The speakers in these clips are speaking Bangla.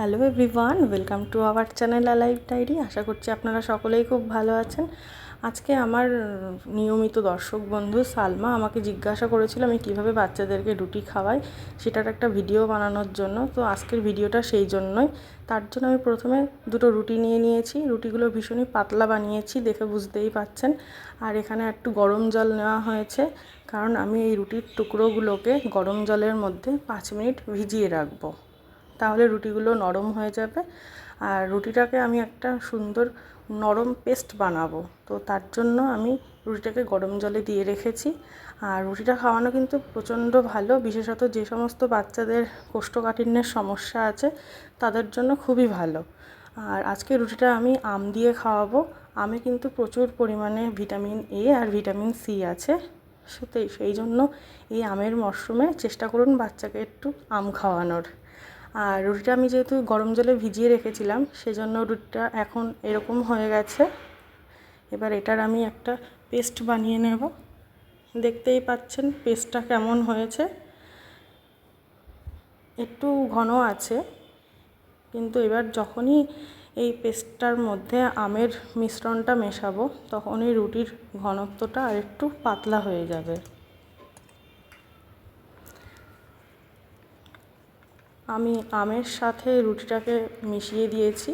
Hello everyone welcome to our channel life diary আশা করছি আপনারা সকলেই খুব ভালো আছেন। আজকে আমার নিয়মিত দর্শক বন্ধু সালমা আমাকে জিজ্ঞাসা করেছিল আমি কীভাবে বাচ্চাদেরকে রুটি খাওয়াই। সেটার একটা ভিডিও বানানোর জন্য। তো আজকের ভিডিওটা সেই জন্যই। তার জন্য আমি প্রথমে দুটো রুটি নিয়ে নিয়েছি। রুটিগুলো ভীষণই পাতলা বানিয়েছি, দেখে বুঝতেই পাচ্ছেন। আর এখানে একটু গরম জল নেওয়া হয়েছে। কারণ আমি এই রুটির টুকরোগুলোকে গরম জলের মধ্যে পাঁচ মিনিট ভিজিয়ে রাখব। তাহলে রুটিগুলো নরম হয়ে যাবে। আর রুটিটাকে আমি একটা সুন্দর নরম পেস্ট বানাবো। তো তার জন্য আমি রুটিটাকে গরম জলে দিয়ে রেখেছি। আর রুটিটা খাওয়ানো কিন্তু প্রচণ্ড ভালো। বিশেষত যে সমস্ত বাচ্চাদের কোষ্ঠকাঠিন্যের সমস্যা আছে, তাদের জন্য খুবই ভালো। আর আজকে রুটিটা আমি আম দিয়ে খাওয়াবো। আমে কিন্তু প্রচুর পরিমাণে ভিটামিন এ আর ভিটামিন সি আছে। সেই জন্য এই আমের মরশুমে চেষ্টা করুন বাচ্চাকে একটু আম খাওয়ানোর। আর রুটিটা আমি যেহেতু গরম জলে ভিজিয়ে রেখেছিলাম, সেজন্য রুটিটা এখন এরকম হয়ে গেছে। এবার এটার আমি একটা পেস্ট বানিয়ে নেব। দেখতেই পাচ্ছেন পেস্টটা কেমন হয়েছে। একটু ঘন আছে, কিন্তু এবার যখনই এই পেস্টটার মধ্যে আমের মিশ্রণটা মেশাবো, তখনই রুটির ঘনত্বটা আর একটু পাতলা হয়ে যাবে। আমি আমের সাথে রুটিটাকে মিশিয়ে দিয়েছি।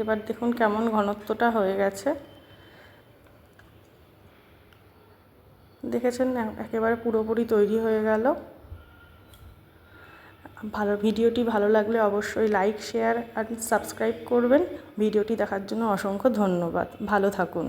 এবার দেখুন কেমন ঘনত্বটা হয়ে গেছে। দেখেছেন একেবারে পুরোপুরি তৈরি হয়ে গেল। ভালো ভিডিওটি ভালো লাগলে অবশ্যই লাইক শেয়ার আর সাবস্ক্রাইব করবেন। ভিডিওটি দেখার জন্য অসংখ্য ধন্যবাদ। ভালো থাকুন।